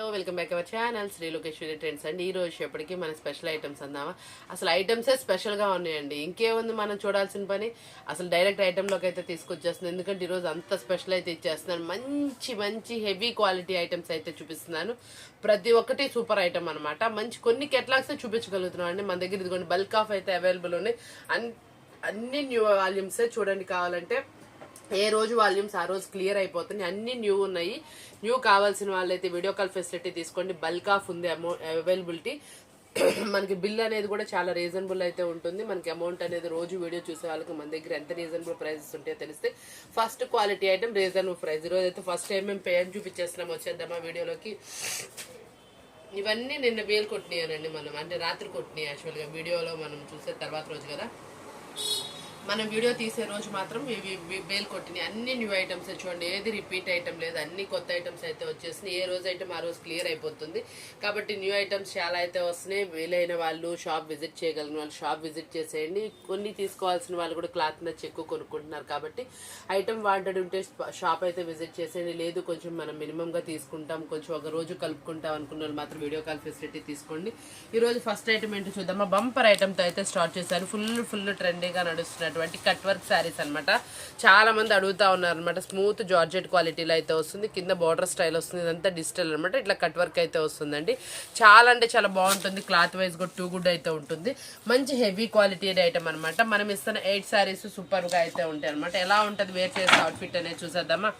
Hello welcome back our channel. Shri Lokeshwari trends అండి. ఈ రోజు ఎప్పటికీ మన స్పెషల్ ఐటమ్స్ అందామా? అసలు ఐటమ్సే స్పెషల్గా ఉన్నాయండి. ఇంకేముంది మనం చూడాల్సిన పని? అసలు డైరెక్ట్ ఐటెంలోకి అయితే తీసుకొచ్చేస్తున్నాను. ఎందుకంటే ఈరోజు అంత స్పెషల్ అయితే ఇచ్చేస్తున్నాను. మంచి మంచి హెవీ క్వాలిటీ ఐటమ్స్ అయితే చూపిస్తున్నాను. ప్రతి ఒక్కటి సూపర్ ఐటమ్ అనమాట మంచి కొన్ని కెట్లాగ్స్ చూపించగలుగుతున్నాం అండి. మన దగ్గర ఇదిగోండి బల్క్ ఆఫ్ అయితే అవైలబుల్ ఉన్నాయి. అన్- అన్ని న్యూ వాల్యూమ్సే చూడండి కావాలంటే. ఏ రోజు వాల్యూమ్స్ ఆ రోజు క్లియర్ అయిపోతుంది అన్ని న్యూ ఉన్నాయి. న్యూ కావాల్సిన వాళ్ళైతే వీడియో కాల్ ఫెసిలిటీ తీసుకోండి. బల్క్ ఆఫ్ ఉంది అమౌ అవైలబిలిటీ. మనకి బిల్ అనేది కూడా చాలా రీజనబుల్ అయితే ఉంటుంది. మనకి అమౌంట్ అనేది రోజు వీడియో చూసే వాళ్ళకి మన దగ్గర ఎంత రీజనబుల్ ప్రైజెస్ ఉంటాయో తెలిస్తే first quality item reasonable price. ఈరోజు అయితే ఫస్ట్ టైం మేము పేరు చూపించేస్తున్నాం వచ్చేద్దామా వీడియోలోకి. ఇవన్నీ నిన్న బేలు కొట్టినాయనండి మనం. అంటే రాత్రి కొట్టినాయి యాక్చువల్గా వీడియోలో మనం చూసే తర్వాత రోజు కదా. మనం వీడియో తీసే రోజు మాత్రం ఇవి బేల్ కొట్టినాయి. అన్ని న్యూ ఐటమ్స్ చూడండి. ఏది రిపీట్ ఐటమ్ లేదు. అన్ని కొత్త ఐటమ్స్ అయితే వచ్చేసినాయి. ఏ రోజు ఐటమ్ ఆ రోజు క్లియర్ అయిపోతుంది. కాబట్టి న్యూ ఐటమ్స్ చాలా అయితే వస్తున్నాయి. వీలైన వాళ్ళు షాప్ విజిట్ చేయగలిగిన వాళ్ళు షాప్ విజిట్ చేసేయండి. కొన్ని తీసుకోవాల్సిన వాళ్ళు కూడా క్లాత్ నచ్చి ఎక్కువ కొనుక్కుంటున్నారు కాబట్టి ఐటమ్ వాంటెడ్ ఉంటే షాప్ అయితే విజిట్ చేసేయండి. లేదు కొంచెం మనం మినిమంగా తీసుకుంటాం. కొంచెం ఒక రోజు కలుపుకుంటాం అనుకున్న వాళ్ళు మాత్రం వీడియో కాల్ ఫెసిలిటీ తీసుకోండి. ఈరోజు ఫస్ట్ ఐటమ్ ఏంటో చూద్దాం. బంపర్ ఐటమ్తో అయితే స్టార్ట్ చేశారు. ఫుల్ ఫుల్ ట్రెండీగా నడుస్తున్నటువంటి కట్ వర్క్ శారీస్ అన్నమాట. చాలా మంది అడుగుతా ఉన్నారనమాట స్మూత్ జార్జెట్ క్వాలిటీలో అయితే వస్తుంది కింద బార్డర్ స్టైల్ వస్తుంది ఇదంతా డిజిటల్ అనమాట ఇట్లా కట్ వర్క్ అయితే వస్తుందండి. చాలా అంటే చాలా బాగుంటుంది క్లాత్ వైజ్ కూడా టూ గుడ్ అయితే ఉంటుంది. మంచి హెవీ క్వాలిటీ ఐటమ్ అనమాట మనం ఇస్తున్న ఎయిట్ శారీస్ సూపర్గా అయితే ఉంటాయి అనమాట ఎలా ఉంటుంది వేర్ చేసే అవుట్ఫిట్ అనేది చూసేద్దామా?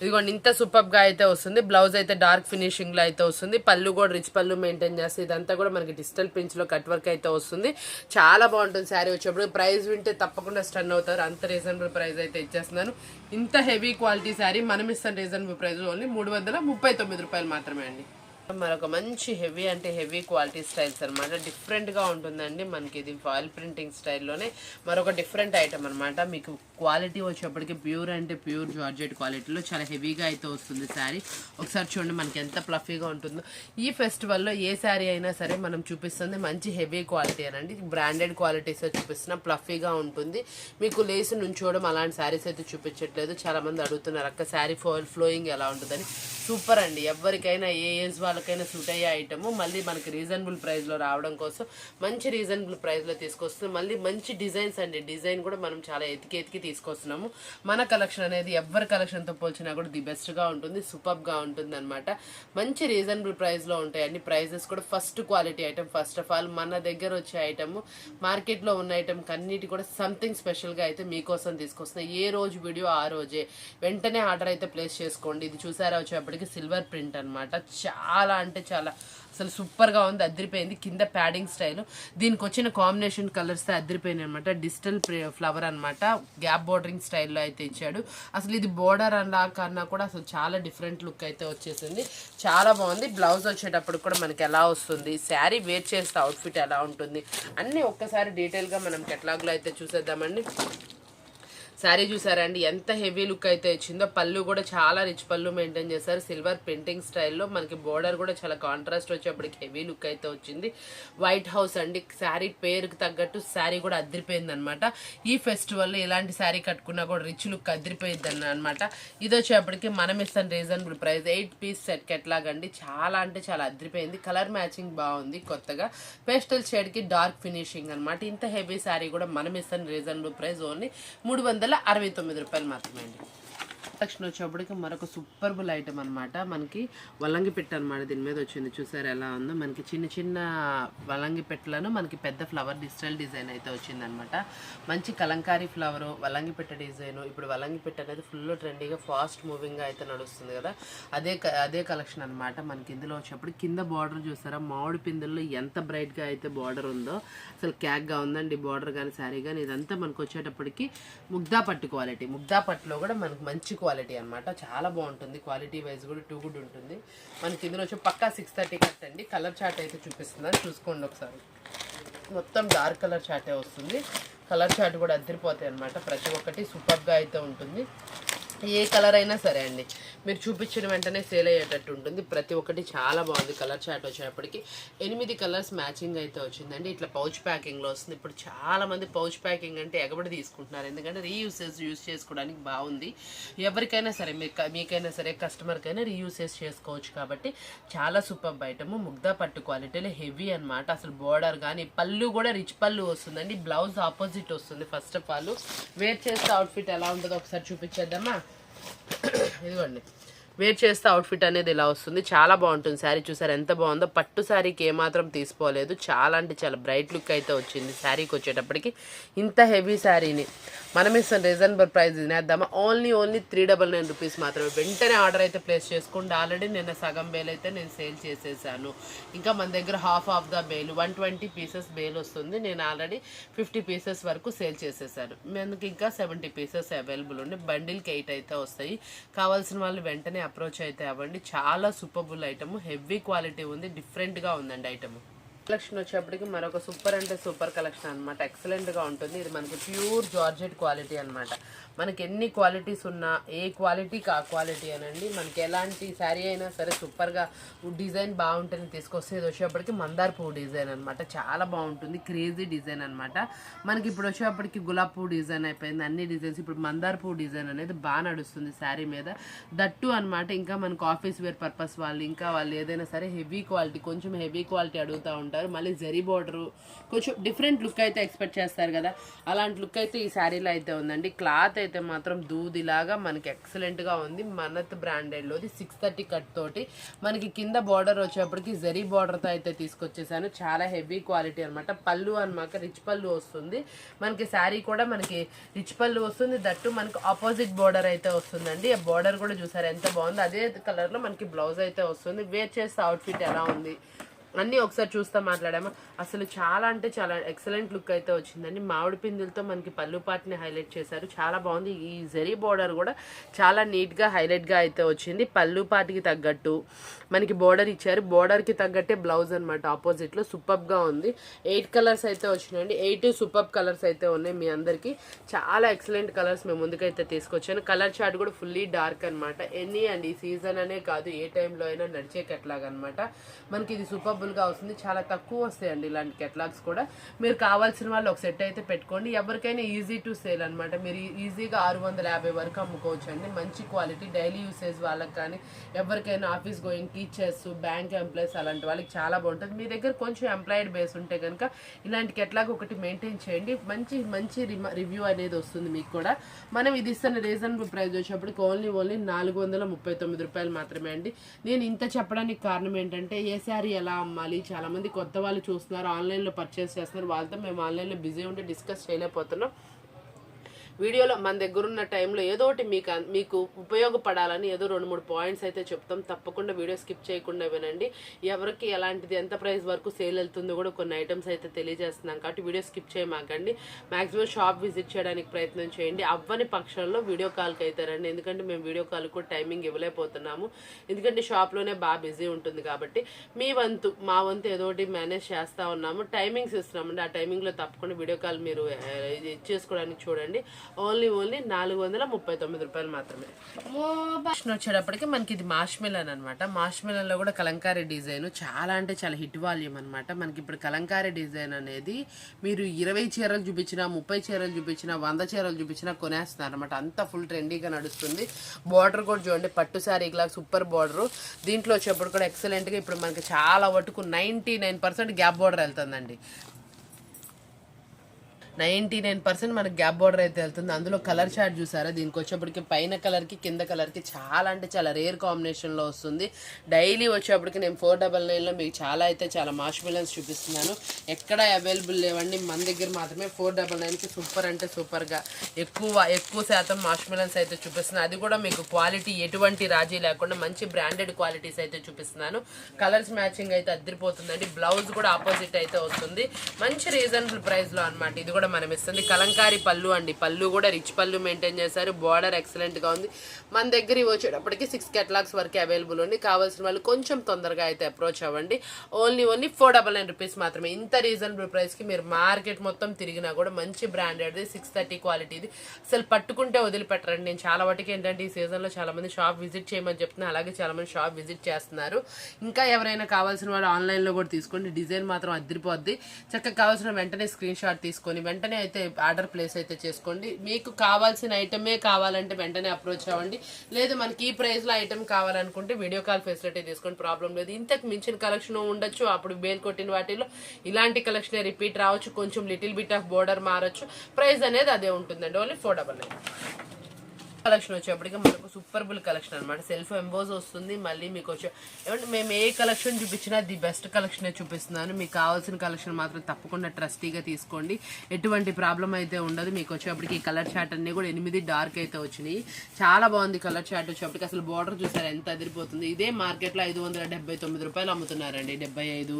ఇదిగోండి ఇంత సూపర్గా అయితే వస్తుంది. బ్లౌజ్ అయితే డార్క్ ఫినిషింగ్లో అయితే వస్తుంది. పళ్ళు కూడా రిచ్ పళ్ళు మెయింటైన్ చేస్తే ఇదంతా కూడా మనకి డిజిటల్ ప్రింట్స్లో కట్ వర్క్ అయితే వస్తుంది. చాలా బాగుంటుంది శారీ వచ్చేప్పుడు. ప్రైస్ వింటే తప్పకుండా స్టన్ అవుతారు. అంత రీజనబుల్ ప్రైస్ అయితే ఇచ్చేస్తున్నాను. ఇంత హెవీ క్వాలిటీ శారీ మనం ఇస్తాం రీజనబుల్ ప్రైస్ ఓన్లీ మూడు వందల ముప్పై తొమ్మిది రూపాయలు మాత్రమే అండి. మరొక మంచి హెవీ అంటే హెవీ క్వాలిటీ స్టైల్స్ అనమాట డిఫరెంట్గా ఉంటుందండి మనకి ఇది ఫాయిల్ ప్రింటింగ్ స్టైల్లోనే. మరొక డిఫరెంట్ ఐటమ్ అనమాట మీకు క్వాలిటీ వచ్చేప్పటికి ప్యూర్ అంటే ప్యూర్ జార్జెట్ క్వాలిటీలో చాలా హెవీగా అయితే వస్తుంది శారీ. ఒకసారి చూడండి మనకి ఎంత ప్లఫీగా ఉంటుందో. ఈ ఫెస్టివల్లో ఏ శారీ అయినా సరే మనం చూపిస్తుంది మంచి హెవీ క్వాలిటీ అనండి. బ్రాండెడ్ క్వాలిటీస్ చూపిస్తున్న ప్లఫీగా ఉంటుంది. మీకు లేస్ నుంచోవడం అలాంటి శారీస్ అయితే చూపించట్లేదు. చాలా మంది అడుగుతున్నారు అక్క శారీ ఫ్లోయింగ్ ఎలా ఉంటుందని? సూపర్ అండి. ఎవరికైనా ఏ ఏజ్ వాళ్ళకైనా సూట్ అయ్యే ఐటమ్ మళ్ళీ మనకి రీజనబుల్ ప్రైస్లో రావడం కోసం మంచి రీజనబుల్ ప్రైస్లో తీసుకొస్తుంది మళ్ళీ మంచి డిజైన్స్ అండి. డిజైన్ కూడా మనం చాలా ఎతికి ఎతికి తీసుకొస్తున్నాము. మన కలెక్షన్ అనేది ఎవరి కలెక్షన్తో పోల్చినా కూడా ది బెస్ట్గా ఉంటుంది సూపర్గా ఉంటుంది అనమాట మంచి రీజనబుల్ ప్రైస్లో ఉంటాయి అన్ని ప్రైజెస్ కూడా first quality item first of all మన దగ్గర వచ్చే ఐటమ్. మార్కెట్లో ఉన్న ఐటమ్ కన్నిటి కూడా సంథింగ్ స్పెషల్గా అయితే మీకోసం తీసుకొస్తున్నాయి ఏ రోజు వీడియో ఆ రోజే. వెంటనే ఆర్డర్ అయితే ప్లేస్ చేసుకోండి. ఇది చూసారా వచ్చేప్పటికి సిల్వర్ ప్రింట్ అనమాట చాలా అంటే చాలా. అసలు సూపర్గా ఉంది అదిరిపోయింది. కింద ప్యాడింగ్ స్టైల్. దీనికి వచ్చిన కాంబినేషన్ కలర్స్తో అదిరిపోయినాయి అనమాట డిజిటల్ ఫ్లవర్ అనమాట గ్యాప్ బోర్డరింగ్ స్టైల్లో అయితే ఇచ్చాడు. అసలు ఇది బోర్డర్ అలా కన్నా కూడా అసలు చాలా డిఫరెంట్ లుక్ అయితే వచ్చేసింది. చాలా బాగుంది. బ్లౌజ్ వచ్చేటప్పుడు కూడా మనకి ఎలా వస్తుంది? శారీ వేర్ చేస్తే అవుట్ఫిట్ ఎలా ఉంటుంది? అన్నీ ఒక్కసారి డీటెయిల్గా మనం కెటలాగ్లో అయితే చూసేద్దామండి. శారీ చూసారా అండి ఎంత హెవీ లుక్ అయితే ఇచ్చిందో. పళ్ళు కూడా చాలా రిచ్ పళ్ళు మెయింటైన్ చేశారు. సిల్వర్ ప్రింటింగ్ స్టైల్లో మనకి బోర్డర్ కూడా చాలా కాంట్రాస్ట్ వచ్చేప్పటికి హెవీ లుక్ అయితే వచ్చింది. వైట్ హౌస్ అండి శారీ పేరుకి తగ్గట్టు శారీ కూడా అదిరిపోయింది అనమాట ఈ ఫెస్టివల్లో ఎలాంటి శారీ కట్టుకున్నా కూడా రిచ్ లుక్ అదిరిపోయింది అనమాట ఇది వచ్చేప్పటికి మనం ఇస్తాం reasonable price eight piece set ఎట్లాగండి? చాలా అంటే చాలా అదిరిపోయింది కలర్ మ్యాచింగ్ బాగుంది కొత్తగా. పేస్టల్ షేడ్కి డార్క్ ఫినిషింగ్ అనమాట ఇంత హెవీ శారీ కూడా మనం ఇస్తాం రీజనబుల్ ప్రైస్ ఓన్లీ మూడు వందల అరవై తొమ్మిది రూపాయలు మాత్రమే అండి. కలెక్షన్ వచ్చేప్పటికి మరొక సూపర్బుల్ ఐటమ్ అనమాట మనకి వలంగి పెట్ట అనమాట దీని మీద వచ్చింది. చూసారు ఎలా ఉందో? మనకి చిన్న చిన్న వలంగి పెట్టలను మనకి పెద్ద ఫ్లవర్ డిజిటల్ డిజైన్ అయితే వచ్చిందనమాట మంచి కలంకారీ ఫ్లవర్ వలంగి పెట్ట డిజైన్ ఇప్పుడు వలంగి పెట్ట అనేది ఫుల్ ట్రెండీగా ఫాస్ట్ మూవింగ్ అయితే నడుస్తుంది కదా. అదే క- అదే కలెక్షన్ అనమాట మనకి ఇందులో వచ్చేప్పుడు కింద బార్డర్ చూసారా? మామిడి పిందుల్లో ఎంత బ్రైట్గా అయితే బార్డర్ ఉందో అసలు క్యాక్గా ఉందండి బార్డర్ కానీ శారీ కానీ ఇదంతా మనకు వచ్చేటప్పటికి ముగ్దా పట్టు క్వాలిటీ ముగ్దా పట్టులో కూడా మనకు మంచి క్వాలిటీ అనమాట చాలా బాగుంటుంది. క్వాలిటీ వైజ్ కూడా టూ గుడ్ ఉంటుంది. మనకి ఇందులో వచ్చి పక్కా సిక్స్ థర్టీ కట్ అండి. కలర్ చాట్ అయితే చూపిస్తుందని చూసుకోండి ఒకసారి. మొత్తం డార్క్ కలర్ చార్టే వస్తుంది. కలర్ చార్ట్ కూడా అద్దరిపోతాయి అనమాట ప్రతి ఒక్కటి సూపర్గా అయితే ఉంటుంది. ఏ కలర్ అయినా సరే అండి. మీరు చూపించిన వెంటనే సేల్ అయ్యేటట్టు ఉంటుంది. ప్రతి ఒక్కటి చాలా బాగుంది. కలర్ చాట్ వచ్చేటప్పటికి ఎనిమిది కలర్స్ మ్యాచింగ్ అయితే వచ్చిందండి. ఇట్లా పౌచ్ ప్యాకింగ్లో వస్తుంది. ఇప్పుడు చాలా మంది పౌచ్ ప్యాకింగ్ అంటే ఎగబడి తీసుకుంటున్నారు. ఎందుకంటే రీయూసెస్ యూస్ చేసుకోవడానికి బాగుంది. ఎవరికైనా సరే మీకైనా సరే కస్టమర్కైనా రీయూసెస్ చేసుకోవచ్చు కాబట్టి చాలా సూపర్ ఐటమ్. ముగ్ధా పట్టు క్వాలిటీలో హెవీ అన్నమాట. అసలు బోర్డర్ కానీ పళ్ళు కూడా రిచ్ పళ్ళు వస్తుందండి. బ్లౌజ్ ఆపోజిట్ వస్తుంది ఫస్ట్ ఆఫ్ ఆల్. వేర్ చేస్తే అవుట్ఫిట్ ఎలా ఉంటుందో ఒకసారి చూపించేద్దామా? ఇదిగోండి. వేర్ చేస్తే అవుట్ఫిట్ అనేది ఇలా వస్తుంది. చాలా బాగుంటుంది శారీ చూసారు? ఎంత బాగుందో. పట్టు శారీకి ఏమాత్రం తీసుకోలేదు. చాలా అంటే చాలా బ్రైట్ లుక్ అయితే వచ్చింది శారీకి వచ్చేటప్పటికి. ఇంత హెవీ శారీని. మనం ఇస్తాం reasonable price తినేద్దామా? Only only three double nine rupees మాత్రమే. వెంటనే ఆర్డర్ అయితే ప్లేస్ చేసుకుంటే ఆల్రెడీ నిన్న సగం బేల్ అయితే నేను సేల్ చేసేసాను. ఇంకా మన దగ్గర half of the bale one twenty pieces bale వస్తుంది. నేను ఆల్రెడీ ఫిఫ్టీ పీసెస్ వరకు సేల్ చేసేసాను. మనకి ఇంకా సెవెంటీ పీసెస్ అవైలబుల్ ఉండి బండిల్కి ఎయిట్ అయితే వస్తాయి. కావాల్సిన వాళ్ళు వెంటనే అప్రోచ్ అయితే అవ్వండి. చాలా సూపర్బుల్ ఐటమ్. హెవీ క్వాలిటీ ఉంది. డిఫరెంట్గా ఉందండి ఐటమ్. కలెక్షన్ వచ్చేప్పటికి మరొక సూపర్ అంటే సూపర్ కలెక్షన్ అనమాట ఎక్సలెంట్గా ఉంటుంది. ఇది మనకి ప్యూర్ జార్జెట్ క్వాలిటీ అనమాట మనకి ఎన్ని క్వాలిటీస్ ఉన్నా ఏ క్వాలిటీకి ఆ క్వాలిటీ అనండి మనకి ఎలాంటి శారీ అయినా సరే సూపర్గా డిజైన్ బాగుంటుంది తీసుకొస్తే ఇది వచ్చేప్పటికి మందార్ పువ్వు డిజైన్ అనమాట చాలా బాగుంటుంది. క్రేజీ డిజైన్ అనమాట మనకి ఇప్పుడు వచ్చేప్పటికి గులాబ్ పువ్వు డిజైన్ అయిపోయింది. అన్ని డిజైన్స్ ఇప్పుడు మందార పువ్వు డిజైన్ అనేది బాగా నడుస్తుంది శారీ మీద. దట్టు అనమాట ఇంకా మనకు ఆఫీస్ వేర్ పర్పస్ వాళ్ళు ఇంకా వాళ్ళు ఏదైనా సరే హెవీ క్వాలిటీ కొంచెం హెవీ క్వాలిటీ అడుగుతూ ఉంటారు. మళ్ళీ జరీ బార్డరు కొంచెం డిఫరెంట్ లుక్ అయితే ఎక్స్పెక్ట్ చేస్తారు కదా. అలాంటి లుక్ అయితే ఈ శారీలో అయితే ఉందండి. క్లాత్ అయితే మాత్రం దూదిలాగా మనకి ఎక్సలెంట్గా ఉంది. మనత్ బ్రాండెడ్లోది సిక్స్ థర్టీ కట్ తోటి. మనకి కింద బార్డర్ వచ్చేప్పటికి జరీ బార్డర్తో అయితే తీసుకొచ్చేసాను. చాలా హెవీ క్వాలిటీ అనమాట పళ్ళు అనమాట రిచ్ పళ్ళు వస్తుంది. మనకి శారీ కూడా మనకి రిచ్ పళ్ళు వస్తుంది. దట్టు మనకి ఆపోజిట్ బార్డర్ అయితే వస్తుందండి. ఆ బార్డర్ కూడా చూసారు ఎంత బాగుంది. అదే కలర్లో మనకి బ్లౌజ్ అయితే వస్తుంది. వేర్ చేస్తే అవుట్ఫిట్ ఎలా ఉంది? అన్నీ ఒకసారి చూస్తా మాట్లాడాము? అసలు చాలా అంటే చాలా ఎక్సలెంట్ లుక్ అయితే వచ్చిందండి. మామిడి పిందులతో మనకి పళ్ళు పాటిని హైలైట్ చేశారు. చాలా బాగుంది. ఈ జరీ బోర్డర్ కూడా చాలా నీట్గా హైలైట్గా అయితే వచ్చింది. పళ్ళు పాటికి తగ్గట్టు మనకి బోర్డర్ ఇచ్చారు. బోర్డర్కి తగ్గట్టే బ్లౌజ్ అనమాట ఆపోజిట్లో సూపర్గా ఉంది. ఎయిట్ కలర్స్ అయితే వచ్చినాయండి. ఎయిట్ సూపర్ కలర్స్ అయితే ఉన్నాయి మీ అందరికీ. చాలా ఎక్సలెంట్ కలర్స్ మేము ముందుకైతే తీసుకొచ్చాను. కలర్ చార్ట్ కూడా ఫుల్లీ డార్క్ అనమాట ఎనీ అండి ఈ సీజన్ అనే కాదు. ఏ టైంలో అయినా నడిచే అనమాట మనకి ఇది అవైలబుల్గా వస్తుంది. చాలా తక్కువ వస్తాయండి ఇలాంటి కెట్లాగ్స్ కూడా. మీరు కావాల్సిన వాళ్ళు ఒక సెట్ అయితే పెట్టుకోండి. ఎవరికైనా ఈజీ టు సేల్ అనమాట మీరు ఈజీగా ఆరు వందల యాభై వరకు అమ్ముకోవచ్చు అండి మంచి క్వాలిటీ డైలీ యూసేజ్ వాళ్ళకి కానీ ఎవరికైనా office going teachers bank employees అలాంటి వాళ్ళకి చాలా బాగుంటుంది. మీ దగ్గర కొంచెం ఎంప్లాయిడ్ బేస్ ఉంటే కనుక ఇలాంటి కెట్లాగ్ ఒకటి మెయింటైన్ చేయండి. మంచి మంచి రివ్యూ అనేది వస్తుంది మీకు కూడా. మనం ఇది ఇస్తున్న రీజనబుల్ ప్రైస్ వచ్చేప్పటికి ఓన్లీ ఓన్లీ నాలుగు వందల ముప్పై తొమ్మిది రూపాయలు మాత్రమే అండి. నేను ఇంత చెప్పడానికి కారణం ఏంటంటే ఏ శారీ ఎలా అమ్మాలి చాలా మంది కొత్త వాళ్ళు చూస్తున్నారు ఆన్లైన్లో పర్చేస్ చేస్తున్నారు వాళ్ళతో మేము ఆన్లైన్లో బిజీ ఉండి డిస్కస్ చేయలేకపోతున్నాం. వీడియోలో మన దగ్గర ఉన్న టైంలో ఏదో ఒకటి మీకు మీకు ఉపయోగపడాలని ఏదో రెండు మూడు పాయింట్స్ అయితే చెప్తాం. తప్పకుండా వీడియో స్కిప్ చేయకుండా వినండి. ఎవరికి ఎలాంటిది ఎంత ప్రైస్ వరకు సేల్ వెళ్తుందో కూడా కొన్ని ఐటమ్స్ అయితే తెలియజేస్తున్నాం కాబట్టి వీడియో స్కిప్ చేయమాకండి. మాక్సిమం షాప్ విజిట్ చేయడానికి ప్రయత్నం చేయండి. అవ్వని పక్షంలో వీడియో కాల్కి అయితే రండి. ఎందుకంటే మేము వీడియో కాల్ కూడా టైమింగ్ ఇవ్వలేకపోతున్నాము. ఎందుకంటే షాప్లోనే బాగా బిజీ ఉంటుంది కాబట్టి మీ వంతు మా వంతు ఏదో ఒకటి మేనేజ్ చేస్తూ ఉన్నాము. టైమింగ్స్ ఇస్తున్నామండి. ఆ టైమింగ్లో తప్పకుండా వీడియో కాల్ మీరు చేసుకోవడానికి చూడండి. ఓన్లీ ఓన్లీ నాలుగు వందల ముప్పై తొమ్మిది రూపాయలు మాత్రమే. వచ్చేటప్పటికి మనకి ఇది మాష్మెలన్ అనమాట మాష్మిలన్లో కూడా కలంకారీ డిజైన్ చాలా అంటే చాలా హిట్ వాల్యూమ్ అనమాట మనకి ఇప్పుడు కలంకారీ డిజైన్ అనేది మీరు ఇరవై చీరలు చూపించినా ముప్పై చీరలు చూపించినా వంద చీరలు చూపించినా కొనేస్తున్నారు అనమాట అంత ఫుల్ ట్రెండీగా నడుస్తుంది. బార్డర్ కూడా చూడండి పట్టు శారీ లాగా సూపర్ బార్డర్ దీంట్లో వచ్చేప్పుడు కూడా ఎక్సలెంట్గా ఇప్పుడు మనకి చాలా వరకు ninety nine percent gap border వెళ్తుందండి. నైంటీ నైన్ పర్సెంట్ మనకి గ్యాప్ బార్డర్ అయితే వెళ్తుంది. అందులో కలర్ చార్ట్ చూసారా? దీనికి వచ్చేప్పటికి పైన కలర్కి కింద కలర్కి చాలా అంటే చాలా రేర్ కాంబినేషన్లో వస్తుంది. డైలీ వచ్చేప్పటికి నేను ఫోర్ డబల్ నైన్లో మీకు చాలా అయితే చాలా మాష్ మిలన్స్ చూపిస్తున్నాను. ఎక్కడ అవైలబుల్ లేవండి. మన దగ్గర మాత్రమే ఫోర్ డబల్ నైన్కి సూపర్ అంటే సూపర్గా ఎక్కువ ఎక్కువ శాతం మాష్ మిలన్స్ అయితే చూపిస్తున్నాను. అది కూడా మీకు క్వాలిటీ ఎటువంటి రాజీ లేకుండా మంచి బ్రాండెడ్ క్వాలిటీస్ అయితే చూపిస్తున్నాను. కలర్స్ మ్యాచింగ్ అయితే అద్దరిపోతుందండి. బ్లౌజ్ కూడా ఆపోజిట్ అయితే వస్తుంది. మంచి రీజనబుల్ ప్రైస్లో అనమాట ఇది కూడా కూడా మనం ఇస్తుంది కలంకారీ పళ్ళు అండి. పళ్ళు కూడా రిచ్ పళ్ళు మెయింటైన్ చేశారు. బార్డర్ ఎక్సలెంట్గా ఉంది. మన దగ్గర వచ్చేటప్పటికి సిక్స్ కెటలాగ్స్ వరకు అవైలబుల్ ఉంది కావాల్సిన వాళ్ళు కొంచెం తొందరగా అయితే అప్రోచ్ అవ్వండి. Only only four double nine rupees మాత్రమే. ఇంత రీజనబుల్ ప్రైస్కి మీరు మార్కెట్ మొత్తం తిరిగినా కూడా మంచి బ్రాండెడ్ది సిక్స్ థర్టీ క్వాలిటీది అసలు పట్టుకుంటే వదిలిపెట్టరండి. నేను చాలా వాటికి ఏంటంటే ఈ సీజన్లో చాలామంది షాప్ విజిట్ చేయమని చెప్తున్నా. అలాగే చాలామంది షాప్ విజిట్ చేస్తున్నారు. ఇంకా ఎవరైనా కావాల్సిన వాళ్ళు ఆన్లైన్లో కూడా తీసుకోండి. డిజైన్ మాత్రం అద్దరిపోద్ది. చక్కగా కావాల్సిన వెంటనే స్క్రీన్ షాట్ తీసుకొని వెంటనే అయితే ఆర్డర్ ప్లేస్ అయితే చేసుకోండి. మీకు కావాల్సిన ఐటమే కావాలంటే వెంటనే అప్రోచ్ అవ్వండి. లేదు మనకి ఈ ప్రైస్లో ఐటమ్ కావాలనుకుంటే వీడియో కాల్ ఫెసిలిటీ తీసుకోండి. ప్రాబ్లం లేదు. ఇంతకు మించిన కలెక్షన్ ఉండొచ్చు. అప్పుడు బేల్ కొట్టిన వాటిలో ఇలాంటి కలెక్షన్ రిపీట్ రావచ్చు. కొంచెం లిటిల్ బిట్ ఆఫ్ బోర్డర్ మారచ్చు. ప్రైస్ అనేది అదే ఉంటుందండి. Only four double nine collection వచ్చేప్పటికి మనకు సూపర్బుల్ కలెక్షన్ అనమాట సెల్ఫ్ ఎంబోజ్ వస్తుంది మళ్ళీ మీకు వచ్చే ఏమంటే మేము ఏ కలెక్షన్ చూపించినా ది బెస్ట్ కలెక్షనే చూపిస్తున్నాను. మీకు కావాల్సిన కలెక్షన్ మాత్రం తప్పకుండా ట్రస్టీగా తీసుకోండి. ఎటువంటి ప్రాబ్లం అయితే ఉండదు. మీకు వచ్చేప్పటికి ఈ కలర్ చాట్ అన్నీ కూడా ఎనిమిది డార్క్ అయితే వచ్చినాయి. చాలా బాగుంది కలర్ చార్ట్ వచ్చేప్పటికి. అసలు బార్డర్ చూసారు? ఎంత అదిరిపోతుంది. ఇదే మార్కెట్లో ఐదు వందల డెబ్బై తొమ్మిది రూపాయలు అమ్ముతున్నారండి. డెబ్బై ఐదు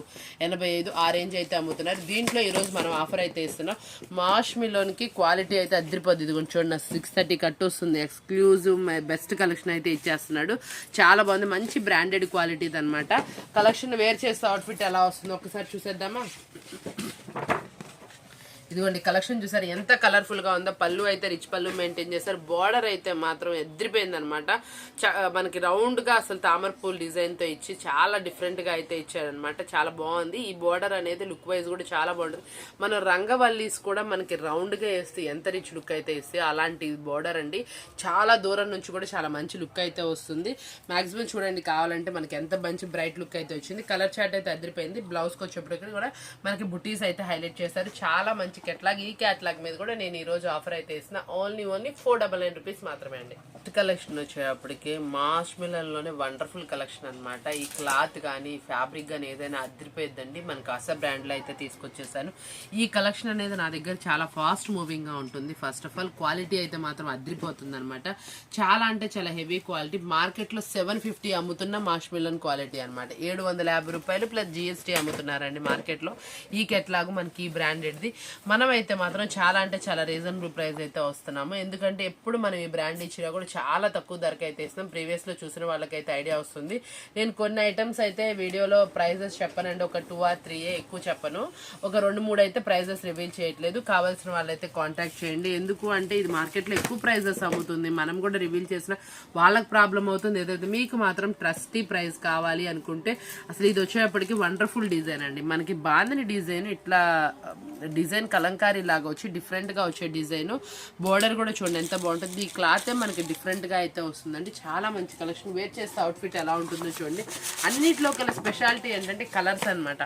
ఎనభై ఐదు ఆ రేంజ్ అయితే అమ్ముతున్నారు. దీంట్లో ఈరోజు మనం ఆఫర్ అయితే ఇస్తున్నాం. మాష్ మిలోన్కి క్వాలిటీ అయితే అదిరిపోద్ది. ఇది కొంచెం చూడండి సిక్స్ థర్టీ కట్ వస్తుంది. ఎక్స్క్లూజివ్ బెస్ట్ కలెక్షన్ అయితే ఇచ్చేస్తున్నాడు. చాలా బాగుంది. మంచి బ్రాండెడ్ క్వాలిటీది అనమాట కలెక్షన్ వేర్ చేస్తే అవుట్ఫిట్ ఎలా వస్తుందో ఒకసారి చూసేద్దామా? ఇదిగోండి కలెక్షన్ చూసారు ఎంత కలర్ఫుల్గా ఉందో. పళ్ళు అయితే రిచ్ పళ్ళు మెయింటైన్ చేశారు. బార్డర్ అయితే మాత్రం ఎదిరిపోయింది అనమాట మనకి రౌండ్గా అసలు తామర పూల్ డిజైన్తో ఇచ్చి చాలా డిఫరెంట్గా అయితే ఇచ్చారనమాట చాలా బాగుంది. ఈ బార్డర్ అనేది లుక్ వైజ్ కూడా చాలా బాగుంటుంది. మన రంగవల్లీస్ కూడా మనకి రౌండ్గా వేస్తే ఎంత రిచ్ లుక్ అయితే ఇస్తే అలాంటి బార్డర్ అండి. చాలా దూరం నుంచి కూడా చాలా మంచి లుక్ అయితే వస్తుంది. మాక్సిమం చూడండి కావాలంటే మనకి ఎంత మంచి బ్రైట్ లుక్ అయితే వచ్చింది. కలర్ చాట్ అయితే అదిరిపోయింది. బ్లౌజ్కి వచ్చేప్పటికి కూడా మనకి బుటీస్ అయితే హైలైట్ చేశారు. చాలా మంచి కెట్లాగ్ ఈ క్యాట్లాగ్ మీద కూడా నేను ఈరోజు ఆఫర్ అయితే ఇస్తున్నా only only four double nine rupees మాత్రమే అండి. కలెక్షన్ వచ్చేటప్పటికి మాస్ మిలన్లోనే వండర్ఫుల్ కలెక్షన్ అనమాట ఈ క్లాత్ కానీ ఫ్యాబ్రిక్ కానీ ఏదైనా అదిరిపోయిద్దండి. మనకి అస బ్రాండ్లో అయితే తీసుకొచ్చేసాను. ఈ కలెక్షన్ అనేది నా దగ్గర చాలా ఫాస్ట్ మూవింగ్గా ఉంటుంది. ఫస్ట్ ఆఫ్ ఆల్ క్వాలిటీ అయితే మాత్రం అదిరిపోతుంది అనమాట చాలా అంటే చాలా హెవీ క్వాలిటీ మార్కెట్లో సెవెన్ ఫిఫ్టీ అమ్ముతున్న మాష్ మిలన్ క్వాలిటీ అనమాట ఏడు వందల యాభై రూపాయలు ప్లస్ జిఎస్టీ అమ్ముతున్నారండి మార్కెట్లో ఈ కెట్లాగు మనకి ఈ బ్రాండెడ్ది మనమైతే మాత్రం చాలా అంటే చాలా రీజనబుల్ ప్రైస్ అయితే వస్తున్నాము. ఎందుకంటే ఎప్పుడు మనం ఈ బ్రాండ్ ఇచ్చినా కూడా చాలా తక్కువ ధరకు అయితే ఇస్తున్నాం. ప్రీవియస్లో చూసిన వాళ్ళకైతే ఐడియా వస్తుంది. నేను కొన్ని ఐటమ్స్ అయితే వీడియోలో ప్రైజెస్ చెప్పనండి. ఒక టూ ఆర్ త్రీ ఎక్కువ చెప్పను. ఒక రెండు మూడు అయితే ప్రైజెస్ రివీల్ చేయట్లేదు. కావాల్సిన వాళ్ళైతే కాంటాక్ట్ చేయండి. ఎందుకు అంటే ఇది మార్కెట్లో ఎక్కువ ప్రైజెస్ అమ్ముతుంది. మనం కూడా రివీల్ చేసిన వాళ్ళకి ప్రాబ్లం అవుతుంది. ఏదైతే మీకు మాత్రం ట్రస్టీ ప్రైస్ కావాలి అనుకుంటే అసలు ఇది వచ్చేటప్పటికి వండర్ఫుల్ డిజైన్ అండి. మనకి బాందని డిజైన్ ఇట్లా డిజైన్ కలంకారీ లాగా వచ్చి డిఫరెంట్గా వచ్చే డిజైన్. బోర్డర్ కూడా చూడండి ఎంత బాగుంటుంది. ఈ క్లాత్ మనకి డిఫరెంట్గా అయితే వస్తుందండి. చాలా మంచి కలెక్షన్. వేర్ చేస్తే అవుట్ఫిట్ ఎలా ఉంటుందో చూడండి. అన్నిట్లో కల స్పెషాలిటీ ఏంటంటే కలర్స్ అనమాట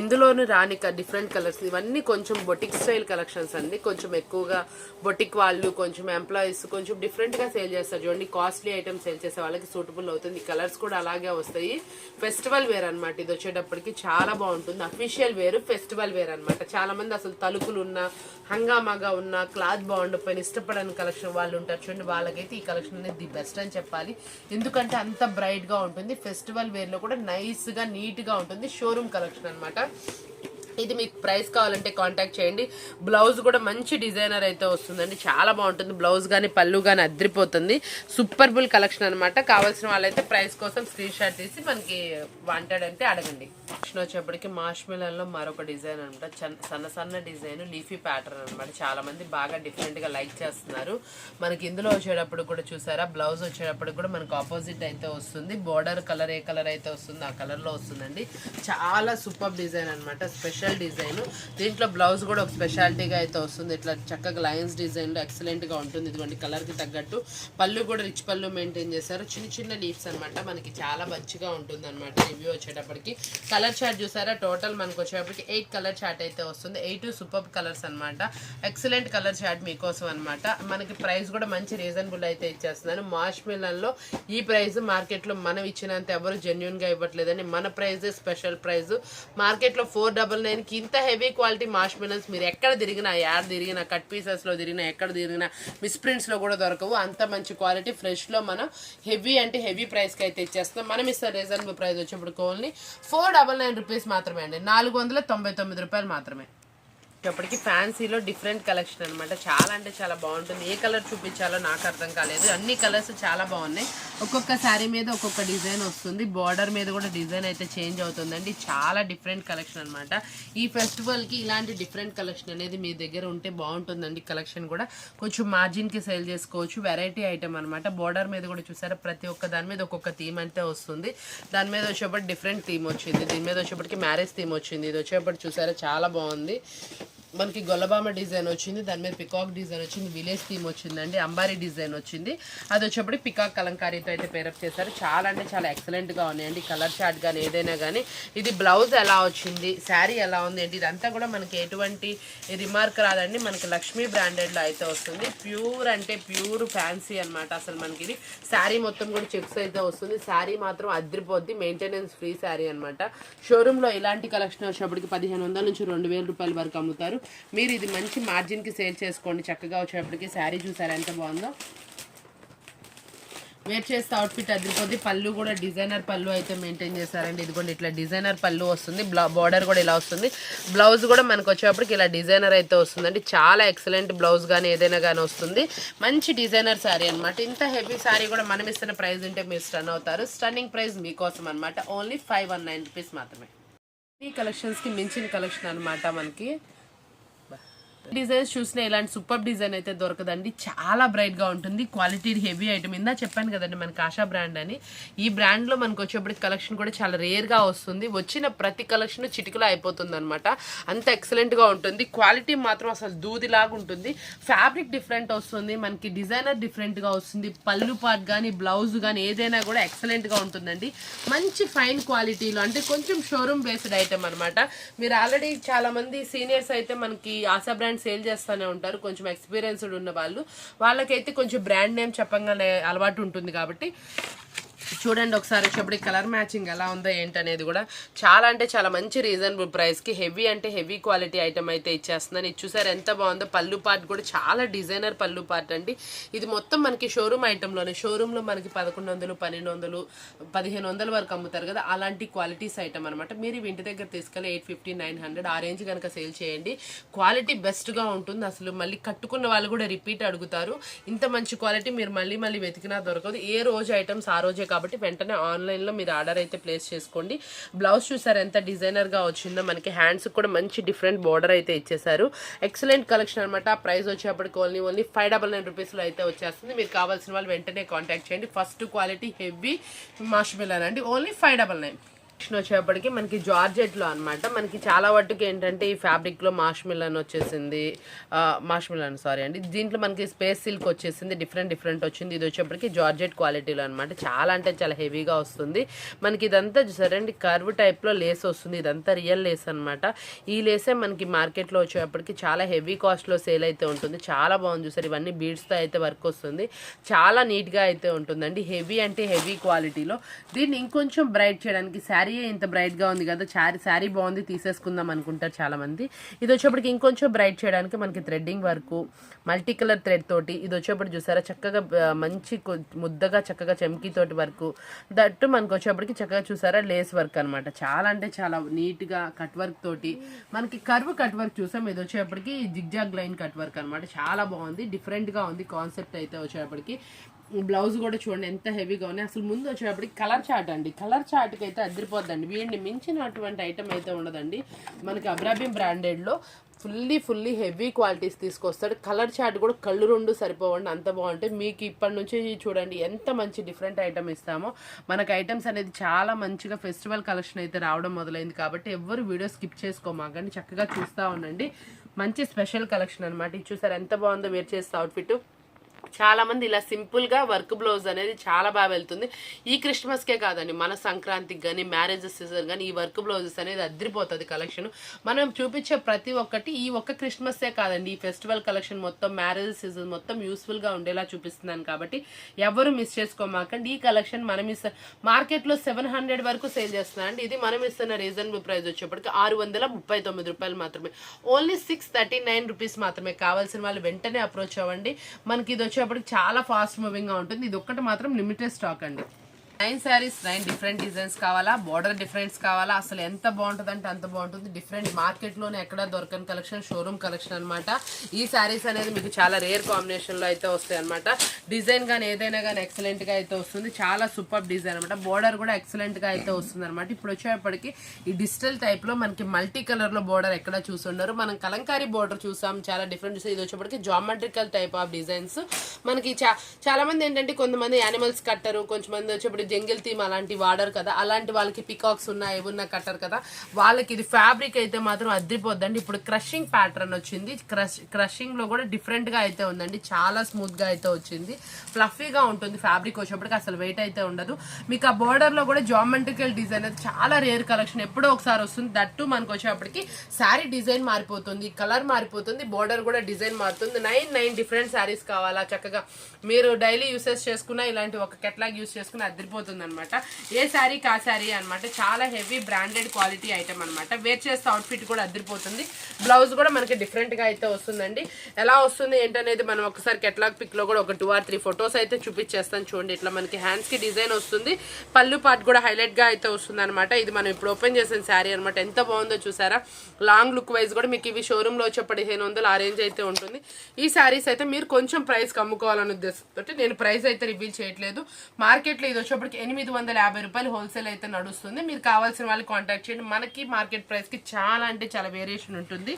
ఎందులోనూ రాని డిఫరెంట్ కలర్స్. ఇవన్నీ కొంచెం బొటిక్ స్టైల్ కలెక్షన్స్ అండి. కొంచెం ఎక్కువగా బొటిక్ వాళ్ళు కొంచెం ఎంప్లాయీస్ కొంచెం డిఫరెంట్గా సేల్ చేస్తారు చూడండి. కాస్ట్లీ ఐటమ్స్ సేల్ చేసే వాళ్ళకి సూటబుల్ అవుతుంది. కలర్స్ కూడా అలాగే వస్తాయి. ఫెస్టివల్ వేర్ అనమాట ఇది వచ్చేటప్పటికి. చాలా బాగుంటుంది. అఫీషియల్ వేర్ ఫెస్టివల్ వేర్ అనమాట చాలా మంది అసలు తలుపులు ఉన్న హంగామాగా ఉన్న క్లాత్ బాగుండకపోయిన ఇష్టపడని కలెక్షన్ వాళ్ళు ఉంటారు. చూడండి వాళ్ళకైతే ఈ కలెక్షన్ అనేది ది బెస్ట్ అని చెప్పాలి. ఎందుకంటే అంత బ్రైట్గా ఉంటుంది. ఫెస్టివల్ వేర్లో కూడా నైస్గా ఉంటుంది. షోరూమ్ కలెక్షన్ అన్నమాట. ఇది మీకు ప్రైస్ కావాలంటే కాంటాక్ట్ చేయండి. బ్లౌజ్ కూడా మంచి డిజైనర్ అయితే వస్తుందండి. చాలా బాగుంటుంది. బ్లౌజ్ కానీ పళ్ళు కానీ అద్దరిపోతుంది సూపర్బుల్ కలెక్షన్ అనమాట కావాల్సిన వాళ్ళైతే ప్రైస్ కోసం స్క్రీన్ షాట్ తీసి మనకి వాంటెడ్ అంటే అడగండి. నెక్స్ట్ వచ్చేప్పటికి మాష్ మరొక డిజైన్ అనమాట సన్న సన్న డిజైన్ లీఫీ ప్యాటర్న్ అనమాట చాలా మంది బాగా డిఫరెంట్గా లైక్ చేస్తున్నారు. మనకి ఇందులో వచ్చేటప్పుడు కూడా చూసారా? బ్లౌజ్ వచ్చేటప్పుడు కూడా మనకు ఆపోజిట్ అయితే వస్తుంది. బోర్డర్ కలర్ ఏ కలర్ అయితే వస్తుంది ఆ కలర్లో వస్తుందండి. చాలా సూపర్ డిజైన్ అనమాట స్పెషల్ డిజైన్. దీంట్లో బ్లౌజ్ కూడా ఒక స్పెషాలిటీగా అయితే వస్తుంది. ఇట్లా చక్కగా లయన్స్ డిజైన్ ఎక్సలెంట్గా ఎక్సలెంట్గా ఉంటుంది. ఇదిగోండి కలర్కి తగ్గట్టు. పళ్ళు కూడా రిచ్ పళ్ళు మెయింటైన్ చేశారు. చిన్న చిన్న లీవ్స్ అనమాట మనకి చాలా మంచిగా ఉంటుంది అనమాట రివ్యూ వచ్చేటప్పటికి. కలర్ చార్ట్ చూసారా? టోటల్ మనకు వచ్చేటప్పటికి ఎయిట్ కలర్ చార్ట్ అయితే వస్తుంది. ఎయిట్ సూపర్ కలర్స్ అనమాట ఎక్సలెంట్ కలర్ చార్ట్ మీకోసం అన్నమాట. మనకి ప్రైస్ కూడా మంచి రీజనబుల్ అయితే ఇచ్చేస్తున్నాను మార్చ్ మిలన్లో ఈ ప్రైస్ మార్కెట్లో మనం ఇచ్చినంత ఎవరు జెన్యున్గా ఇవ్వట్లేదని మన ప్రైస్ స్పెషల్ ప్రైస్ మార్కెట్లో ఫోర్ డబల్ నైన్ కి ఇంత హెవీ క్వాలిటీ మాష్ మిలన్స్ మీరు ఎక్కడ తిరిగినా యాడ్ తిరిగినా కట్ పీసెస్లో తిరిగినా ఎక్కడ తిరిగినా మిస్ప్రింట్స్లో కూడా దొరకవు. అంత మంచి క్వాలిటీ ఫ్రెష్లో మనం హెవీ అంటే హెవీ ప్రైస్కి అయితే ఇచ్చేస్తాం మనం ఇస్తాం రీజనబుల్ ప్రైస్ వచ్చేప్పుడు only four double nine rupees మాత్రమే అండి. నాలుగు వందల తొంభై తొమ్మిది రూపాయలు మాత్రమే. ఇప్పటికి ఫ్యాన్సీలో డిఫరెంట్ కలెక్షన్ అనమాట చాలా అంటే చాలా బాగుంటుంది. ఏ కలర్ చూపించాలో నాకు అర్థం కాలేదు. అన్ని కలర్స్ చాలా బాగున్నాయి. ఒక్కొక్క శారీ మీద ఒక్కొక్క డిజైన్ వస్తుంది. బార్డర్ మీద కూడా డిజైన్ అయితే చేంజ్ అవుతుందండి. చాలా డిఫరెంట్ కలెక్షన్ అనమాట ఈ ఫెస్టివల్కి ఇలాంటి డిఫరెంట్ కలెక్షన్ అనేది మీ దగ్గర ఉంటే బాగుంటుందండి కలెక్షన్ కూడా. కొంచెం మార్జిన్కి సేల్ చేసుకోవచ్చు. వెరైటీ ఐటమ్ అనమాట బార్డర్ మీద కూడా చూసారా? ప్రతి ఒక్క దాని మీద ఒక్కొక్క థీమ్ అయితే వస్తుంది. దాని మీద వచ్చేప్పటి డిఫరెంట్ థీమ్ వచ్చింది. దీని మీద వచ్చేప్పటికి మ్యారేజ్ థీమ్ వచ్చింది. ఇది వచ్చేప్పటి చూసారా? చాలా బాగుంది. మనకి గొల్లబామ డిజైన్ వచ్చింది దాని మీద పికాక్ డిజైన్ వచ్చింది విలేజ్ థీమ్ వచ్చిందండి అంబారీ డిజైన్ వచ్చింది. అది వచ్చేప్పుడు పికాక్ కలంకారీతో అయితే పేరప్ చేశారు. చాలా అంటే చాలా ఎక్సలెంట్గా ఉన్నాయండి. కలర్ చార్ట్ కానీ ఏదైనా కానీ ఇది బ్లౌజ్ ఎలా వచ్చింది శారీ ఎలా ఉంది ఏంటి ఇదంతా కూడా మనకి ఎటువంటి రిమార్క్ రాదండి. మనకి లక్ష్మీ బ్రాండెడ్లో అయితే వస్తుంది. ప్యూర్ అంటే ప్యూర్ ఫ్యాన్సీ అనమాట అసలు మనకి ఇది. శారీ మొత్తం కూడా చెక్స్ అయితే వస్తుంది. శారీ మాత్రం అద్రిపోద్ది. మెయింటెనెన్స్ ఫ్రీ శారీ అనమాట షోరూంలో ఇలాంటి కలెక్షన్ వచ్చేప్పటికి పదిహేను వందల నుంచి రెండు వేల రూపాయల వరకు అమ్ముతారు. మీరు ఇది మంచి మార్జిన్కి సేల్ చేసుకోండి. చక్కగా వచ్చేప్పటికి శారీ చూసారా ఎంత బాగుందో? వేర్ చేస్తే అవుట్ఫిట్ అదిరిపోద్ది. పళ్ళు కూడా డిజైనర్ పళ్ళు అయితే మెయింటైన్ చేశారండి ఇదిగోండి ఇట్లా డిజైనర్ పళ్ళు వస్తుంది. బార్డర్ కూడా ఇలా వస్తుంది. బ్లౌజ్ కూడా మనకు వచ్చేప్పటికి ఇలా డిజైనర్ అయితే వస్తుందండి. చాలా ఎక్సలెంట్ బ్లౌజ్ కానీ ఏదైనా కానీ వస్తుంది. మంచి డిజైనర్ శారీ అనమాట ఇంత హెవీ శారీ కూడా మనం ఇస్తున్న ప్రైస్ ఉంటే మీరు స్టన్ అవుతారు. స్టన్నింగ్ ప్రైస్ మీకోసం అనమాట only five one nine rupees మాత్రమే. ఈ కలెక్షన్స్కి మించిన కలెక్షన్ అనమాట మనకి. డిజైన్స్ చూసిన ఇలాంటి సూపర్ డిజైన్ అయితే దొరకదండి. చాలా బ్రైట్గా ఉంటుంది. క్వాలిటీ హెవీ ఐటమ్ ఇందా చెప్పాను కదండి మనకి ఆశా బ్రాండ్ అని. ఈ బ్రాండ్లో మనకు వచ్చేప్పటికి కలెక్షన్ కూడా చాలా రేర్గా వస్తుంది. వచ్చిన ప్రతి కలెక్షన్ చిటికలో అయిపోతుంది అనమాట అంత ఎక్సలెంట్గా ఉంటుంది. క్వాలిటీ మాత్రం అసలు దూదిలాగా ఉంటుంది. ఫ్యాబ్రిక్ డిఫరెంట్ వస్తుంది. మనకి డిజైనర్ డిఫరెంట్గా వస్తుంది. పళ్ళు పార్ట్ కానీ బ్లౌజ్ కానీ ఏదైనా కూడా ఎక్సలెంట్గా ఉంటుందండి. మంచి ఫైన్ క్వాలిటీలో అంటే కొంచెం షోరూమ్ బేస్డ్ ఐటమ్ అనమాట మీరు ఆల్రెడీ చాలా మంది సీనియర్స్ అయితే మనకి ఆశా బ్రాండ్ సేల్ చేస్తూనే ఉంటారు. కొంచెం ఎక్స్పీరియన్స్డ్ ఉన్న వాళ్ళు. వాళ్ళకైతే కొంచెం బ్రాండ్ నేమ్ చెప్పంగానే అలవాటు ఉంటుంది కాబట్టి చూడండి ఒకసారి వచ్చేప్పుడు కలర్ మ్యాచింగ్ ఎలా ఉందో ఏంటనేది కూడా. చాలా అంటే చాలా మంచి రీజనబుల్ ప్రైస్కి హెవీ అంటే హెవీ క్వాలిటీ ఐటమ్ అయితే ఇచ్చేస్తుందని ఇది చూసారు ఎంత బాగుందో? పళ్ళు పార్ట్ కూడా చాలా డిజైనర్ పళ్ళు పార్ట్ అండి. ఇది మొత్తం మనకి షోరూమ్ ఐటెంలోనే షోరూంలో మనకి పదకొండు వందలు పన్నెండు వందలు పదిహేను వందల వరకు అమ్ముతారు కదా. అలాంటి క్వాలిటీస్ ఐటమ్ అనమాట మీరు ఇవి ఇంటి దగ్గర తీసుకెళ్ళి ఎయిట్ ఫిఫ్టీ నైన్ హండ్రెడ్ ఆ రేంజ్ కనుక సేల్ చేయండి. క్వాలిటీ బెస్ట్గా ఉంటుంది. అసలు మళ్ళీ కట్టుకున్న వాళ్ళు కూడా రిపీట్ అడుగుతారు. ఇంత మంచి క్వాలిటీ మీరు మళ్ళీ మళ్ళీ వెతికినా దొరకదు. ఏ రోజు ఐటమ్స్ ఆ రోజే కాబట్టి వెంటనే ఆన్లైన్లో మీరు ఆర్డర్ అయితే ప్లేస్ చేసుకోండి. బ్లౌజ్ చూసారు ఎంత డిజైనర్గా వచ్చిందో మనకి హ్యాండ్స్ కూడా మంచి డిఫరెంట్ బార్డర్ అయితే ఇచ్చేసారు ఎక్సలెంట్ కలెక్షన్ అనమాట ప్రైస్ వచ్చేప్పటికి only only five double nine రూపీస్లో అయితే వచ్చేస్తుంది. మీరు కావాల్సిన వాళ్ళు వెంటనే కాంటాక్ట్ చేయండి. ఫస్ట్ క్వాలిటీ హెవీ మాష్ మిలన్ అండి. Only five double nine collection వచ్చేప్పటికి మనకి జార్జెట్లో అనమాట మనకి చాలా వరకు ఏంటంటే ఈ ఫ్యాబ్రిక్లో మాష్ మిలన్ వచ్చేసింది. మాష్ మిలన్ సారీ అండి. దీంట్లో మనకి స్పేస్ సిల్క్ వచ్చేసింది. డిఫరెంట్ డిఫరెంట్ వచ్చింది. ఇది వచ్చేప్పటికి జార్జెట్ క్వాలిటీలో అనమాట చాలా అంటే చాలా హెవీగా వస్తుంది. మనకి ఇదంతా చూసారండి కర్వ్ టైప్లో లేస్ వస్తుంది. ఇదంతా రియల్ లేస్ అనమాట ఈ లేసే మనకి మార్కెట్లో వచ్చేప్పటికి చాలా హెవీ కాస్ట్లో సేల్ అయితే ఉంటుంది. చాలా బాగుంది చూసారు? ఇవన్నీ బీడ్స్తో అయితే వర్క్ వస్తుంది. చాలా నీట్గా అయితే ఉంటుందండి. హెవీ అంటే హెవీ క్వాలిటీలో. దీన్ని ఇంకొంచెం బ్రైట్ చేయడానికి శారీ ఇంత బ్రైట్గా ఉంది కదా శారీ శారీ బాగుంది తీసేసుకుందాం అనుకుంటారు చాలా మంది ఇది వచ్చేప్పటికి ఇంకొంచెం బ్రైట్ చేయడానికి మనకి threading work multi colour thread తోటి ఇది వచ్చేప్పుడు చూసారా చక్కగా మంచి ముద్దగా చక్కగా చెమ్కీ వర్క్ దట్టు మనకు వచ్చేప్పటికి చక్కగా చూసారా లేస్ వర్క్ అనమాట చాలా అంటే చాలా నీట్గా కట్ వర్క్ తోటి మనకి కర్వ్ కట్ వర్క్ చూసాం ఇది వచ్చేప్పటికి జిగ్జాగ్ లైన్ కట్ వర్క్ అనమాట చాలా బాగుంది డిఫరెంట్గా ఉంది కాన్సెప్ట్ అయితే వచ్చేప్పటికి. బ్లౌజ్ కూడా చూడండి ఎంత హెవీగా ఉన్నాయి. అసలు ముందు వచ్చేటప్పటికి కలర్ చార్ట్ అండి. కలర్ చార్ట్కి అయితే అద్దరిపోద్దండి. వీడిని మించినటువంటి ఐటమ్ అయితే ఉండదండి. మనకి అబ్రాబిం బ్రాండెడ్లో ఫుల్లీ ఫుల్లీ హెవీ క్వాలిటీస్ తీసుకొస్తాడు. కలర్ చార్ట్ కూడా కళ్ళు రెండు సరిపోవండి. అంత బాగుంటాయి మీకు ఇప్పటి నుంచి చూడండి ఎంత మంచి డిఫరెంట్ ఐటమ్ ఇస్తామో. మనకు ఐటమ్స్ అనేది చాలా మంచిగా ఫెస్టివల్ కలెక్షన్ అయితే రావడం మొదలైంది కాబట్టి ఎవరు వీడియో స్కిప్ చేసుకోమాకండి. చక్కగా చూస్తూ ఉండండి. మంచి స్పెషల్ కలెక్షన్ అనమాట ఇది చూసారు ఎంత బాగుందో వేరు చేస్తే అవుట్ఫిట్ చాలా మంది ఇలా సింపుల్గా వర్క్ బ్లౌజ్ అనేది చాలా బాగా వెళ్తుంది. ఈ క్రిస్మస్ కే కాదండి మన సంక్రాంతికి కానీ మ్యారేజ్ సీజన్ కానీ ఈ వర్క్ బ్లౌజెస్ అనేది అదిరిపోతుంది కలెక్షన్ మనం చూపించే ప్రతి ఒక్కటి ఈ ఒక్క క్రిస్మస్ ఏ కాదండి. ఈ ఫెస్టివల్ కలెక్షన్ మొత్తం మ్యారేజ్ సీజన్ మొత్తం యూస్ఫుల్గా ఉండేలా చూపిస్తున్నాను కాబట్టి ఎవరు మిస్ చేసుకోమాకండి. ఈ కలెక్షన్ మనం ఇస్తా మార్కెట్లో సెవెన్ హండ్రెడ్ వరకు సేల్ చేస్తున్నాం ఇది మనం ఇస్తున్న రీజనబుల్ ప్రైస్ వచ్చేప్పటికి ఆరు వందల ముప్పై తొమ్మిది రూపాయలు మాత్రమే. Only six thirty nine rupees మాత్రమే. కావాల్సిన వాళ్ళు వెంటనే అప్రోచ్ అవ్వండి. మనకి ఇది వచ్చేప్పటికి చాలా ఫాస్ట్ మూవింగ్గా ఉంటుంది. ఇది ఒక్కటి మాత్రం లిమిటెడ్ స్టాక్ అండి. Nine saris nine different designs కావాలా? బార్డర్ డిఫరెంట్స్ కావాలా? అసలు ఎంత బాగుంటుంది అంటే అంత బాగుంటుంది. డిఫరెంట్ మార్కెట్లోనే ఎక్కడ దొరకని కలెక్షన్ షోరూమ్ కలెక్షన్ అనమాట ఈ శారీస్ అనేది మీకు చాలా రేర్ కాంబినేషన్లో అయితే వస్తాయి అనమాట డిజైన్ కానీ ఏదైనా కానీ ఎక్సలెంట్గా అయితే వస్తుంది. చాలా సూపర్ డిజైన్ అనమాట బార్డర్ కూడా ఎక్సలెంట్గా అయితే వస్తుంది అనమాట ఇప్పుడు వచ్చేప్పటికి ఈ డిజిటల్ టైప్లో మనకి మల్టీ కలర్లో బార్డర్ ఎక్కడ చూసుండరు మనం కలంకారీ బార్డర్ చూసాం. చాలా డిఫరెంట్ చూసాం. ఇది వచ్చేప్పటికి జామెట్రికల్ టైప్ ఆఫ్ డిజైన్స్ మనకి చా- చాలా మంది ఏంటంటే కొంతమంది యానిమల్స్ కట్టరు. కొంతమంది వచ్చేప్పుడు జంగిల్ థీమ్ అలాంటి వాడరు కదా. అలాంటి వాళ్ళకి పికాక్స్ ఉన్నాయి ఏమున్నా కట్టరు కదా. వాళ్ళకి ఇది ఫ్యాబ్రిక్ అయితే మాత్రం అద్రిపోద్దండి. ఇప్పుడు క్రషింగ్ ప్యాటర్న్ వచ్చింది. క్రష్ క్రషింగ్లో కూడా డిఫరెంట్గా అయితే ఉందండి. చాలా స్మూత్గా అయితే వచ్చింది. ఫ్లఫీగా ఉంటుంది ఫ్యాబ్రిక్ వచ్చేప్పటికి అసలు వెయిట్ అయితే ఉండదు. మీకు ఆ బోర్డర్లో కూడా జామెట్రికల్ డిజైన్ అయితే చాలా రేర్ కలెక్షన్ ఎప్పుడో ఒకసారి వస్తుంది. దట్టు మనకు వచ్చేప్పటికి శారీ డిజైన్ మారిపోతుంది కలర్ మారిపోతుంది బోర్డర్ కూడా డిజైన్ మారుతుంది. నైన్ నైన్ డిఫరెంట్ శారీస్ కావాలా చక్కగా. మీరు డైలీ యూసెస్ చేసుకున్న ఇలాంటి ఒక కెట్లాగ్ యూస్ చేసుకుని సరిపోతుంది అనమాట ఏ శారీ కా శారీ అనమాట చాలా హెవీ బ్రాండెడ్ క్వాలిటీ ఐటమ్ అనమాట వేర్ చేస్తే అవుట్ఫిట్ కూడా అదిరిపోతుంది బ్లౌజ్ కూడా మనకి డిఫరెంట్గా అయితే వస్తుందండి. ఎలా వస్తుంది ఏంటనేది మనం ఒకసారి కెట్లాగ్ పిక్లో కూడా ఒక టూ ఆర్ త్రీ ఫొటోస్ అయితే చూపించేస్తాను చూడండి. ఇట్లా మనకి హ్యాండ్స్కి డిజైన్ వస్తుంది. పళ్ళు పార్ట్ కూడా హైలైట్గా అయితే వస్తుంది అనమాట ఇది మనం ఇప్పుడు ఓపెన్ చేసిన శారీ అనమాట ఎంత బాగుందో చూసారా? లాంగ్ లుక్ వైజ్ కూడా మీకు ఇవి షోరూమ్లో వచ్చే పదిహేను వందలు ఆ రేంజ్ అయితే ఉంటుంది. ఈ శారీస్ అయితే మీరు కొంచెం ప్రైస్కి అమ్ముకోవాలనే ఉద్దేశంతో నేను ప్రైస్ అయితే రివీల్ చేయట్లేదు. మార్కెట్లో ఇది వచ్చే వచ్చేప్పటికి ఎనిమిది వందల యాభై రూపాయలు హోల్సేల్ అయితే నడుస్తుంది. మీరు కావాల్సిన వాళ్ళు కాంటాక్ట్ చేయండి. మనకి మార్కెట్ ప్రైస్కి చాలా అంటే చాలా వేరియేషన్ ఉంటుంది.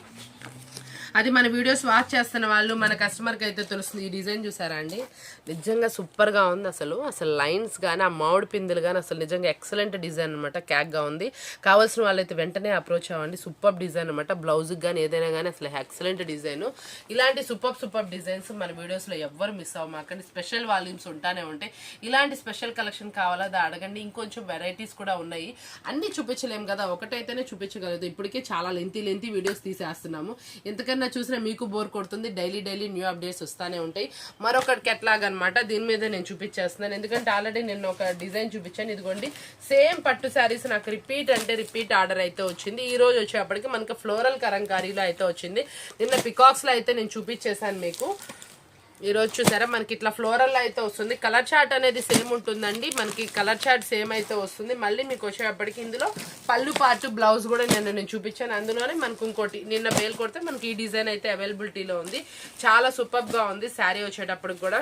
అది మన వీడియోస్ వాచ్ చేస్తున్న వాళ్ళు మన కస్టమర్కి అయితే తెలుస్తుంది. ఈ డిజైన్ చూసారా అండి? నిజంగా సూపర్గా ఉంది అసలు. అసలు లైన్స్ కానీ ఆ మామిడి పిందులు కానీ అసలు నిజంగా ఎక్సలెంట్ డిజైన్ అనమాట క్యాక్గా ఉంది. కావాల్సిన వాళ్ళైతే వెంటనే అప్రోచ్ అవ్వండి. సూపర్ డిజైన్ అనమాట బ్లౌజ్కి కానీ ఏదైనా కానీ అసలు ఎక్సలెంట్ డిజైన్ ఇలాంటి సూపర్ సూపర్ డిజైన్స్ మన వీడియోస్లో ఎవ్వరు మిస్ అవ్వమాకండి. స్పెషల్ వాల్యూమ్స్ ఉంటానే ఉంటాయి. ఇలాంటి స్పెషల్ కలెక్షన్ కావాలా? అది అడగండి. ఇంకొంచెం వెరైటీస్ కూడా ఉన్నాయి. అన్ని చూపించలేము కదా. ఒకటైతేనే చూపించగలదు. ఇప్పటికే చాలా లెంతీ లెంతీ వీడియోస్ తీసేస్తున్నాము. ఎందుకంటే ఏదైనా చూసినా మీకు బోర్ కొడుతుంది. డైలీ డైలీ న్యూ అప్డేట్స్ వస్తూనే ఉంటాయి. మరొకటి కెట్లాగ్ అనమాట దీని మీద నేను చూపించేస్తున్నాను. ఎందుకంటే ఆల్రెడీ నేను ఒక డిజైన్ చూపించాను. ఇదిగోండి సేమ్ పట్టు శారీస్ నాకు రిపీట్ అంటే రిపీట్ ఆర్డర్ అయితే వచ్చింది. ఈ రోజు వచ్చేప్పటికి మనకి ఫ్లోరల్ కరంకారీలో అయితే వచ్చింది. నిన్న పికాక్స్లో అయితే నేను చూపించేశాను మీకు. ఈ రోజు చూసారా? మనకి ఇట్లా ఫ్లోరల్ అయితే వస్తుంది. కలర్ చార్ట్ అనేది సేమ్ ఉంటుందండి. మనకి కలర్ చార్ట్ సేమ్ అయితే వస్తుంది. మళ్ళీ మీకు వచ్చేటప్పటికి ఇందులో పళ్ళు పార్ట్ బ్లౌజ్ కూడా నేను నేను చూపించాను. అందులోనే మనకు ఇంకోటి నిన్న బేల్ కొడితే మనకి ఈ డిజైన్ అయితే అవైలబిలిటీలో ఉంది. చాలా సూపర్గా ఉంది. శారీ వచ్చేటప్పటికి కూడా.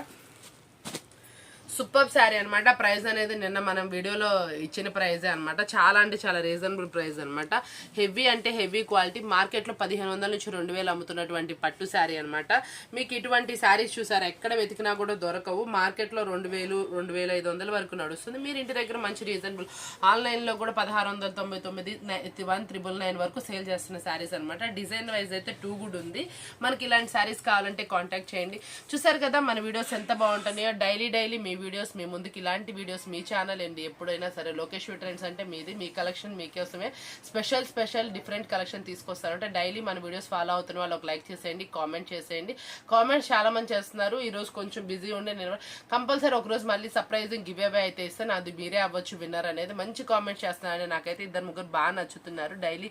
సూపర్ శారీ అనమాట ప్రైస్ అనేది నిన్న మనం వీడియోలో ఇచ్చిన ప్రైజే అనమాట చాలా అంటే చాలా రీజనబుల్ ప్రైస్ అనమాట హెవీ అంటే హెవీ క్వాలిటీ. మార్కెట్లో పదిహేను వందల నుంచి రెండు వేలు అమ్ముతున్నటువంటి పట్టు శారీ అనమాట మీకు ఇటువంటి శారీస్ చూసారా? ఎక్కడ వెతికినా కూడా దొరకవు. మార్కెట్లో రెండు వేలు రెండు వేల ఐదు వందల వరకు నడుస్తుంది. మీరు ఇంటి దగ్గర మంచి రీజనబుల్. ఆన్లైన్లో కూడా పదహారు వందల తొంభై తొమ్మిది వన్ త్రిబుల్ నైన్ వరకు సేల్ చేస్తున్న శారీస్ అనమాట డిజైన్ వైజ్ అయితే టూ గుడ్ ఉంది. మనకి ఇలాంటి శారీస్ కావాలంటే కాంటాక్ట్ చేయండి. చూసారు కదా మన వీడియోస్ ఎంత బాగుంటున్నాయో. డైలీ డైలీ మీ వీడియోస్ మీ ముందుకు ఇలాంటి వీడియోస్ మీ ఛానల్ అండి. ఎప్పుడైనా సరే లోకేష్ ట్రెండ్స్ అంటే మీది మీ కలెక్షన్ మీకోసమే స్పెషల్ స్పెషల్ డిఫరెంట్ కలెక్షన్ తీసుకొస్తారు. అంటే డైలీ మన వీడియోస్ ఫాలో అవుతున్న వాళ్ళు ఒక లైక్ చేసేయండి కామెంట్ చేసేయండి. కామెంట్స్ చాలా మంది చేస్తున్నారు ఈరోజు కొంచెం బిజీ ఉండే నేను కంపల్సరీ ఒక రోజు మళ్ళీ సర్ప్రైజింగ్ గివ్ అవే అయితే ఇస్తాను అది మీరే అవ్వచ్చు విన్నర్ అనేది మంచి కామెంట్ చేస్తున్నారని నాకైతే ఇద్దరు ముగ్గురు బాగా నచ్చుతున్నారు. డైలీ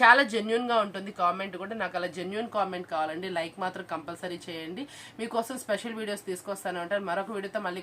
చాలా జెన్యున్గా ఉంటుంది కామెంట్ కూడా. నాకు అలా జెన్యున్ కామెంట్ కావాలండి. లైక్ మాత్రం కంపల్సరీ చేయండి. మీకోసం స్పెషల్ వీడియోస్ తీసుకొస్తాను అంటారు. మరొక వీడియోతో మళ్ళీ